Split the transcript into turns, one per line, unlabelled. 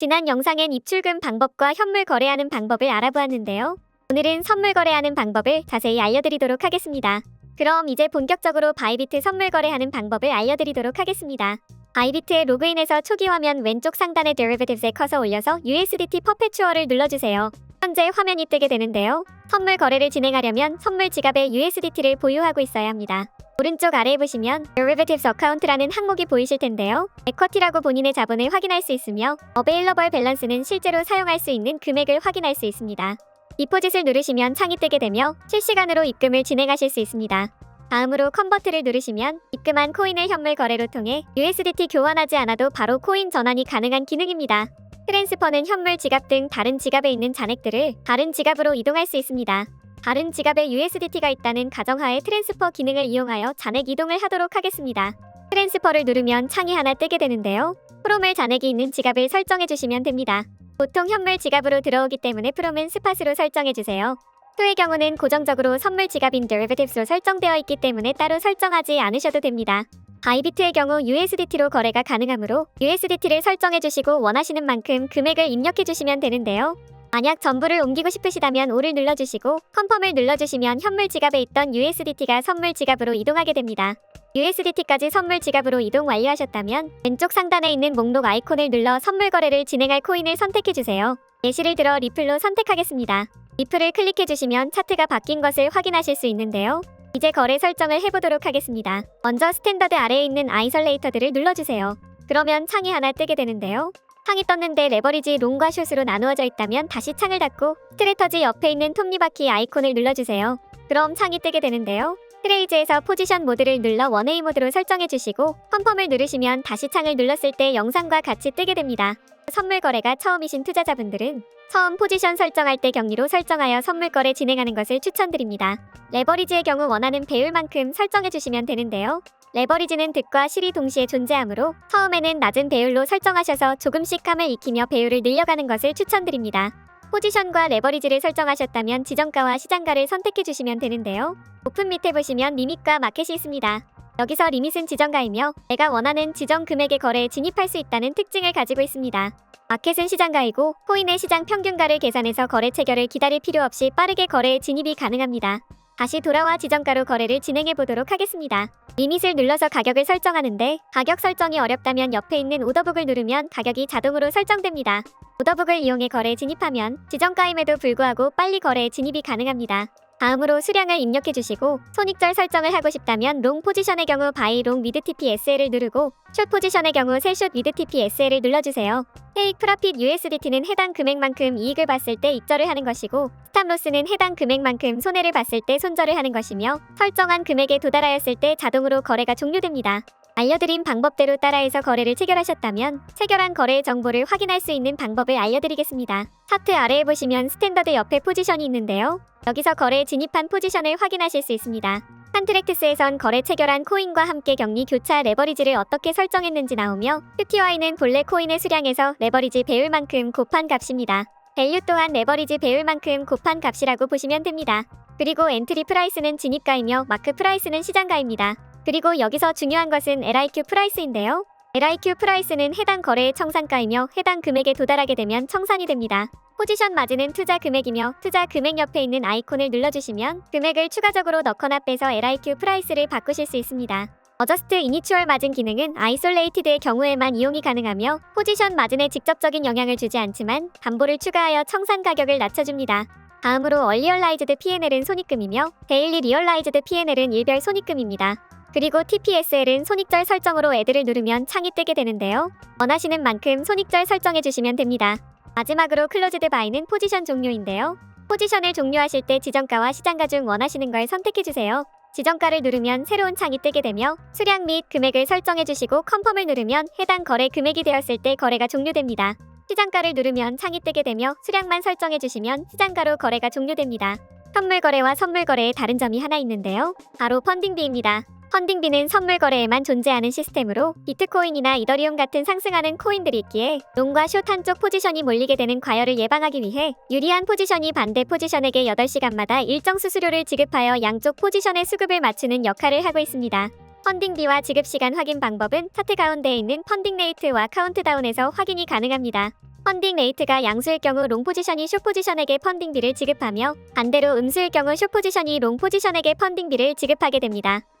지난 영상엔 입출금 방법과 현물 거래하는 방법을 알아보았는데요. 오늘은 선물 거래하는 방법을 자세히 알려드리도록 하겠습니다. 그럼 이제 본격적으로 바이비트 선물 거래하는 방법을 알려드리도록 하겠습니다. 바이비트에 로그인해서 초기 화면 왼쪽 상단의 Derivatives에 커서 올려서 USDT 퍼페추어를 눌러주세요. 현재 화면이 뜨게 되는데요. 선물 거래를 진행하려면 선물 지갑에 USDT를 보유하고 있어야 합니다. 오른쪽 아래에 보시면 Derivatives Account라는 항목이 보이실 텐데요. 에쿼티라고 본인의 자본을 확인할 수 있으며 Available Balance는 실제로 사용할 수 있는 금액을 확인할 수 있습니다. 디포짓을 누르시면 창이 뜨게 되며 실시간으로 입금을 진행하실 수 있습니다. 다음으로 컨버트를 누르시면 입금한 코인을 현물 거래로 통해 USDT 교환하지 않아도 바로 코인 전환이 가능한 기능입니다. 트랜스퍼는 현물 지갑 등 다른 지갑에 있는 잔액들을 다른 지갑으로 이동할 수 있습니다. 다른 지갑에 USDT가 있다는 가정하에 트랜스퍼 기능을 이용하여 잔액 이동을 하도록 하겠습니다. 트랜스퍼를 누르면 창이 하나 뜨게 되는데요. 프롬을 잔액이 있는 지갑을 설정해 주시면 됩니다. 보통 현물 지갑으로 들어오기 때문에 프롬은 스팟으로 설정해 주세요. 토의 경우는 고정적으로 선물 지갑인 Derivatives로 설정되어 있기 때문에 따로 설정하지 않으셔도 됩니다. 바이비트의 경우 USDT로 거래가 가능하므로 USDT를 설정해 주시고 원하시는 만큼 금액을 입력해 주시면 되는데요. 만약 전부를 옮기고 싶으시다면 5를 눌러주시고 컨펌을 눌러주시면 현물 지갑에 있던 USDT가 선물 지갑으로 이동하게 됩니다. USDT까지 선물 지갑으로 이동 완료하셨다면 왼쪽 상단에 있는 목록 아이콘을 눌러 선물 거래를 진행할 코인을 선택해주세요. 예시를 들어 리플로 선택하겠습니다. 리플을 클릭해주시면 차트가 바뀐 것을 확인하실 수 있는데요. 이제 거래 설정을 해보도록 하겠습니다. 먼저 스탠더드 아래에 있는 아이솔레이터들을 눌러주세요. 그러면 창이 하나 뜨게 되는데요. 창이 떴는데 레버리지 롱과 숏으로 나누어져 있다면 다시 창을 닫고 스트레터지 옆에 있는 톱니바퀴 아이콘을 눌러주세요. 그럼 창이 뜨게 되는데요. 트레이즈에서 포지션 모드를 눌러 원웨이 모드로 설정해 주시고 컨펌을 누르시면 다시 창을 눌렀을 때 영상과 같이 뜨게 됩니다. 선물 거래가 처음이신 투자자분들은 처음 포지션 설정할 때 격리로 설정하여 선물 거래 진행하는 것을 추천드립니다. 레버리지의 경우 원하는 배율만큼 설정해 주시면 되는데요. 레버리지는 득과 실이 동시에 존재하므로 처음에는 낮은 배율로 설정하셔서 조금씩 감을 익히며 배율을 늘려가는 것을 추천드립니다. 포지션과 레버리지를 설정하셨다면 지정가와 시장가를 선택해 주시면 되는데요. 오픈 밑에 보시면 리밋과 마켓이 있습니다. 여기서 리밋은 지정가이며 내가 원하는 지정 금액의 거래에 진입할 수 있다는 특징을 가지고 있습니다. 마켓은 시장가이고 코인의 시장 평균가를 계산해서 거래 체결을 기다릴 필요 없이 빠르게 거래에 진입이 가능합니다. 다시 돌아와 지정가로 거래를 진행해 보도록 하겠습니다. 리밋을 눌러서 가격을 설정하는데 가격 설정이 어렵다면 옆에 있는 오더북을 누르면 가격이 자동으로 설정됩니다. 오더북을 이용해 거래에 진입하면 지정가임에도 불구하고 빨리 거래에 진입이 가능합니다. 다음으로 수량을 입력해 주시고 손익절 설정을 하고 싶다면 롱 포지션의 경우 바이 롱 미드 TP SL을 누르고 숏 포지션의 경우 셀숏 미드 TP SL을 눌러주세요. 테이크 프라핏 USDT는 해당 금액만큼 이익을 봤을 때 입절을 하는 것이고 스탑로스는 해당 금액만큼 손해를 봤을 때 손절을 하는 것이며 설정한 금액에 도달하였을 때 자동으로 거래가 종료됩니다. 알려드린 방법대로 따라해서 거래를 체결하셨다면 체결한 거래의 정보를 확인할 수 있는 방법을 알려드리겠습니다. 차트 아래에 보시면 스탠더드 옆에 포지션이 있는데요. 여기서 거래에 진입한 포지션을 확인하실 수 있습니다. 판트랙트스에선 거래 체결한 코인과 함께 격리 교차 레버리지를 어떻게 설정했는지 나오며 QTY는 본래 코인의 수량에서 레버리지 배율만큼 곱한 값입니다. 밸류 또한 레버리지 배율만큼 곱한 값이라고 보시면 됩니다. 그리고 엔트리 프라이스는 진입가이며 마크 프라이스는 시장가입니다. 그리고 여기서 중요한 것은 LIQ 프라이스인데요. LIQ 프라이스는 해당 거래의 청산가이며 해당 금액에 도달하게 되면 청산이 됩니다. 포지션 마진은 투자 금액이며 투자 금액 옆에 있는 아이콘을 눌러주시면 금액을 추가적으로 넣거나 빼서 LIQ 프라이스를 바꾸실 수 있습니다. 어저스트 이니추얼 마진 기능은 아이솔레이티드의 경우에만 이용이 가능하며 포지션 마진에 직접적인 영향을 주지 않지만 담보를 추가하여 청산 가격을 낮춰줍니다. 다음으로 얼리얼라이즈드 P&L은 손익금이며 데일리 리얼라이즈드 P&L은 일별 손익금입니다. 그리고 TPSL은 손익절 설정으로 애들을 누르면 창이 뜨게 되는데요. 원하시는 만큼 손익절 설정해 주시면 됩니다. 마지막으로 클로즈드 바이는 포지션 종료인데요. 포지션을 종료하실 때 지정가와 시장가 중 원하시는 걸 선택해 주세요. 지정가를 누르면 새로운 창이 뜨게 되며 수량 및 금액을 설정해 주시고 컨펌을 누르면 해당 거래 금액이 되었을 때 거래가 종료됩니다. 시장가를 누르면 창이 뜨게 되며 수량만 설정해 주시면 시장가로 거래가 종료됩니다. 선물 거래와 선물 거래의 다른 점이 하나 있는데요. 바로 펀딩비입니다. 펀딩비는 선물 거래에만 존재하는 시스템으로 비트코인이나 이더리움 같은 상승하는 코인들이 있기에 롱과 숏 한쪽 포지션이 몰리게 되는 과열을 예방하기 위해 유리한 포지션이 반대 포지션에게 8시간마다 일정 수수료를 지급하여 양쪽 포지션의 수급을 맞추는 역할을 하고 있습니다. 펀딩비와 지급 시간 확인 방법은 차트 가운데에 있는 펀딩 레이트와 카운트다운에서 확인이 가능합니다. 펀딩 레이트가 양수일 경우 롱 포지션이 숏 포지션에게 펀딩비를 지급하며 반대로 음수일 경우 숏 포지션이 롱 포지션에게 펀딩비를 지급하게 됩니다.